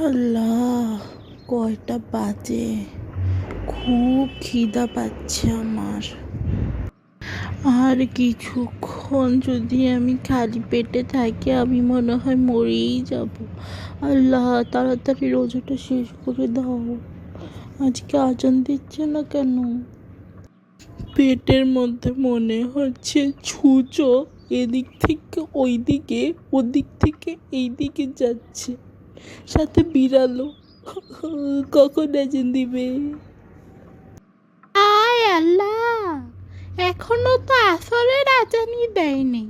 আল্লাহ, কয়টা বাজে? খুব খিদা পাচ্ছে আমার। আর কিছুক্ষণ যদি আমি খালি পেটে থাকি, আমি মনে হয় মরেই যাব। আল্লাহ, তাড়াতাড়ি রোজাটা শেষ করে দাও। আজকে আজান দিচ্ছে না কেন? পেটের মধ্যে মনে হচ্ছে ছুঁচো, এদিক থেকে ওই দিকে ওদিক থেকে এই দিকে যাচ্ছে। সাথে বিড়ালো কখন আজান দিবে? আয় আল্লাহ এখনও তো আসরের আজানই দেয়নি।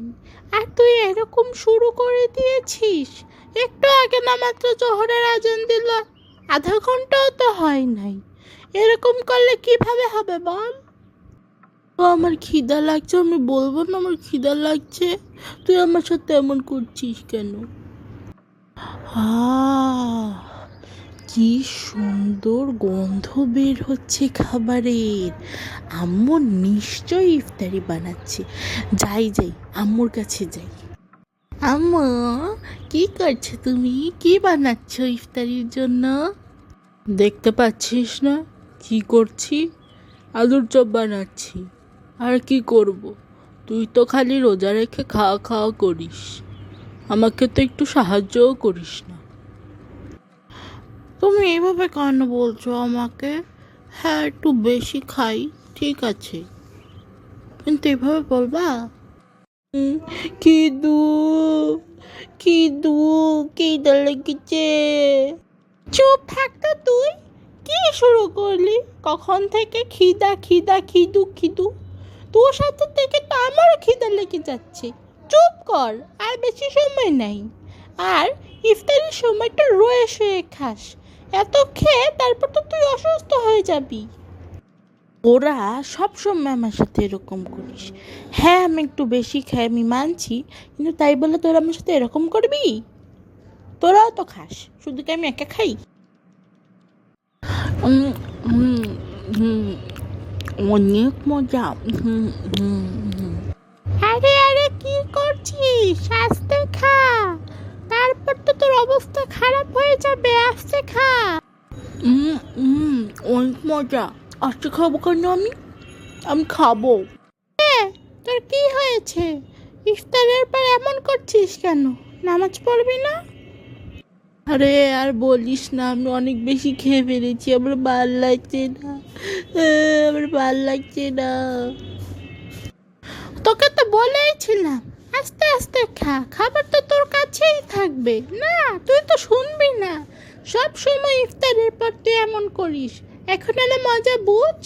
আর তুই এরকম শুরু করে দিয়েছিস একটু আগে না মাত্র জোহরের আজান দিল আধা ঘন্টাও তো হয় নাই। এরকম করলে কীভাবে হবে বল? তো আমার খিদা লাগছে আমি বলব না আমার খিদা লাগছে। তুই আমার সাথে এমন করছিস কেন? কি সুন্দর গন্ধ বের হচ্ছে খাবারের। আম্মু নিশ্চয়ই ইফতারি বানাচ্ছে। যাই যাই, আম্মুর কাছে যাই। আম্মু, কি করছ তুমি? কি বানাচ্ছ ইফতারির জন্য? দেখতে পাচ্ছিস না? কি করছি? আলুর চপ বানাচ্ছি। আর কি করব? তুই তো খালি রোজা রেখে খাওয়া খাওয়া করিস। আমাকে তো একটু সাহায্যও করিস না। তুমি এইভাবে কেন বলছো আমাকে? হ্যাঁ একটু বেশি খাই ঠিক আছে। কিন্তু এভাবে বলবা? কি দু কি দু কি লেগেছে? চুপ থাকতো তুই। কি শুরু করলি? কখন থেকে খিদা খিদা খিদু খিদু? তোর সাথে থেকে তো আমারও খিদা লেগে যাচ্ছে। কর আর বেশি সময় নাই। আর ইফতারের সময়টা রয়ে শুয়ে খাস। এত খেয়ে তারপর তো তুই অসুস্থ হয়ে যাবি। ওরা সব সময় আমার সাথে এরকম করিস। হ্যাঁ আমি একটু বেশি খাই আমি মানছি কিন্তু তাই বলে তোরা আমার সাথে এরকম করবি? তোরাও তো খাস শুধু কি আমি একা খাই? অনেক মজা। হুম, হুম, হুম। আস্তে খা। তারপর তো তোর অবস্থা খারাপ হয়ে যাবে আস্তে খা। হুম অনেক মজা। আস্তে খাব কেন আমি? আমি খাব। তোর কি হয়েছে? ইফতারের পর এমন করছিস কেন? নামাজ পড়বি না? আরে আর বলিস না আমি অনেক বেশি খেয়ে ফেলেছি আমার ভালো লাগছে না। আমার ভালো লাগছে না। তোকে তো বলেইছিলাম আস্তে খাবার তো তোর কাছেই থাকবে। না, তুই তো শুনবি না। সব সময় ইফতারের পর তুই এমন করিস। এখন এলে মজা, বুঝ?